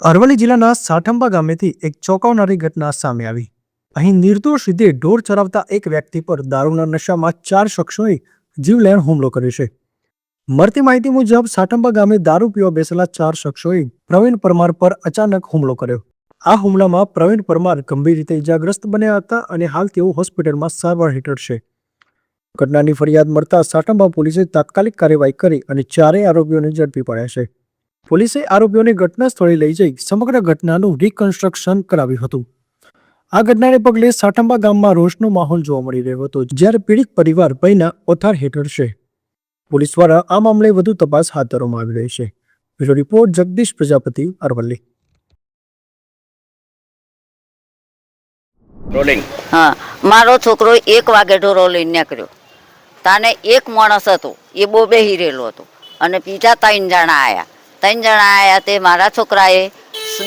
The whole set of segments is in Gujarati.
અરવલ્લી જિલ્લાના સાઠંબા ગામેથી એક ચોંકાવનારી ઘટના સામે આવી. અહીં નિર્દોષ રીતે ઢોર ચરાવતા એક વ્યક્તિ પર દારૂના નશામાં ચાર શખ્સોએ જીવલેણ હુમલો કર્યો છે. મળતી માહિતી મુજબ, સાઠંબા ગામે દારૂ પીવા બેસેલા ચાર શખ્સોએ પ્રવીણ પરમાર પર અચાનક હુમલો કર્યો. આ હુમલામાં પ્રવીણ પરમાર ગંભીર રીતે ઇજાગ્રસ્ત બન્યા હતા અને હાલ તેઓ હોસ્પિટલમાં સારવાર હેઠળ છે. ઘટનાની ફરિયાદ મળતા સાઠંબા પોલીસે તાત્કાલિક કાર્યવાહી કરી અને ચારેય આરોપીઓને ઝડપી પાડ્યા છે. પોલીસે આરોપીઓને ઘટના સ્થળે લઈ જઈ સમગ્ર ઘટનાનું રિકન્સ્ટ્રક્શન કરાવ્યું હતું. આ ઘટનાને પગલે સાઠંબા ગામમાં રોષનો માહોલ જોવા મળી રહ્યો હતો જ્યારે પીડિત પરિવાર ભયના ઓથાર હેઠળ છે. પોલીસ દ્વારા આ મામલે વધુ તપાસ હાથ ધરવામાં આવી રહી છે. Bureau report Jagdish Prajapati Aravalli. Rolling હા મારો છોકરો એક વાગે ઢોરો લઈને નીકળ્યો. તાને એક માણસ હતો એ બહુ બેહી રહેલો હતો. અને બીજા ત્રણ જણા આવ્યા ત્રણ જણા આવ્યા તે મારા છોકરાએ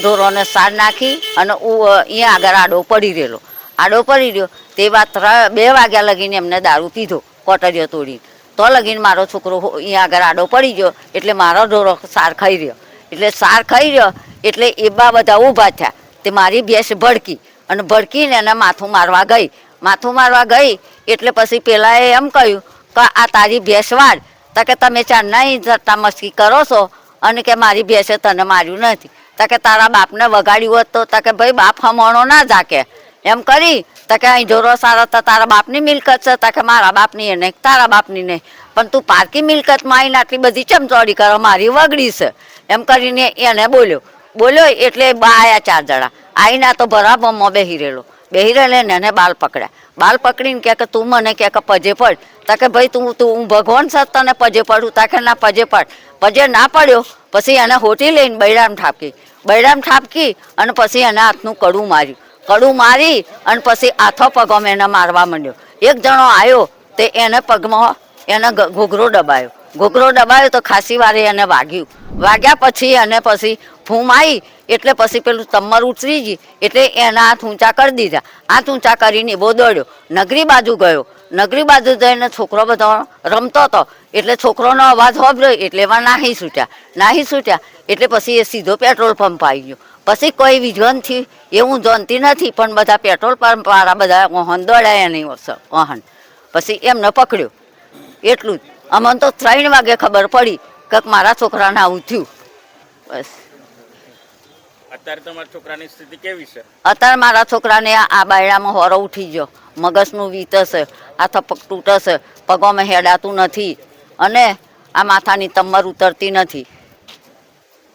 ઢોરોને સાર નાખી અને અહીંયા આગળ આડો પડી રહેલો. આડો પડી રહ્યો. તે વાત બે વાગ્યા લગીને એમને દારૂ પીધો, કોટરીઓ તોડી તો લગીને મારો છોકરો અહીંયા આગળ આડો પડી ગયો, એટલે મારો ઢોરો સાર ખાઈ રહ્યો. એટલે સાર ખાઈ રહ્યો, એટલે એ બા બધા ઊભા થયા. તે મારી ભેંસ ભડકી અને ભડકીને એને માથું મારવા ગઈ. માથું મારવા ગઈ, એટલે પછી પેલાએ એમ કહ્યું કે આ તારી ભેંસ વાળ. તો કે તમે ચારના જતા મસ્કી કરો છો? અને કે મારી ભેંસે તને માર્યું નથી. તો કે તારા બાપને વગાડ્યું હોત તો કે ભાઈ બાપ હમણો ના જાકે. એમ કરી, તો કે અહીં ઢોરો સારા તો તારા બાપની મિલકત છે, તો કે મારા બાપની એ નહીં, તારા બાપની નહીં. પણ તું પારકી મિલકતમાં આવીને આટલી બધી ચમચોડી કરો, મારી વગડી છે. એમ કરીને એને બોલ્યો. બોલ્યો એટલે બા આયા ચાર જણા. આવીને તો બરાબરમાં બેહી રહેલો. બેહી રહેલે ને એને બાલ પકડ્યા બાલ પકડીને કહે કે તું મને કહે કે પજે પડ. તા કે ભાઈ તું તું, હું ભગવાન સાથ તને પજે પડું. તાકે ના, પજે પડ. પજે ના પડ્યો, પછી એને હોટી લઈને બૈરામ ઠાપકી. બૈરામ ઠાપકી અને પછી એને હાથનું કડું માર્યું. કડું મારી અને પછી આથો પગમ એને મારવા માંડ્યો. એક જણો આવ્યો તે એને પગમાં એને ઘોઘરો દબાયો. ઘૂઘરો દબાયો તો ખાસી વારે એને વાગ્યું. વાગ્યા પછી એને પછી ફૂમ આવી એટલે પછી પેલું તમર ઉતરી ગઈ એટલે એના હાથ ઊંચા કરી દીધા. હાથ ઊંચા કરીને બહુ દોડ્યો. નગરી બાજુ ગયો. નગરી બાજુ જઈને છોકરો બધો રમતો હતો. એટલે છોકરોનો અવાજ હોભર્યો એટલે એમાં નાહી છૂટ્યા. નાહી છૂટ્યા. એટલે પછી એ સીધો પેટ્રોલ પંપ આવી ગયો. પછી કોઈ વિજ્ઞાનથી એ હું જાણતી નથી, પણ બધા પેટ્રોલ પંપ વાળા બધા વાહન દોડાયા નહીં વાહન. પછી એમને પકડ્યો. એટલું જ. અમને તો ત્રણ વાગે ખબર પડી કે મારા છોકરાને આવું થયું. બસ. અત્યારે મારા છોકરાને આ બાયડામાં હોરો ઉઠી ગયો. મગજનું વીતશે આ થપક તૂટશે, પગોમાં હેડાતું નથી અને આ માથાની તમર ઉતરતી નથી.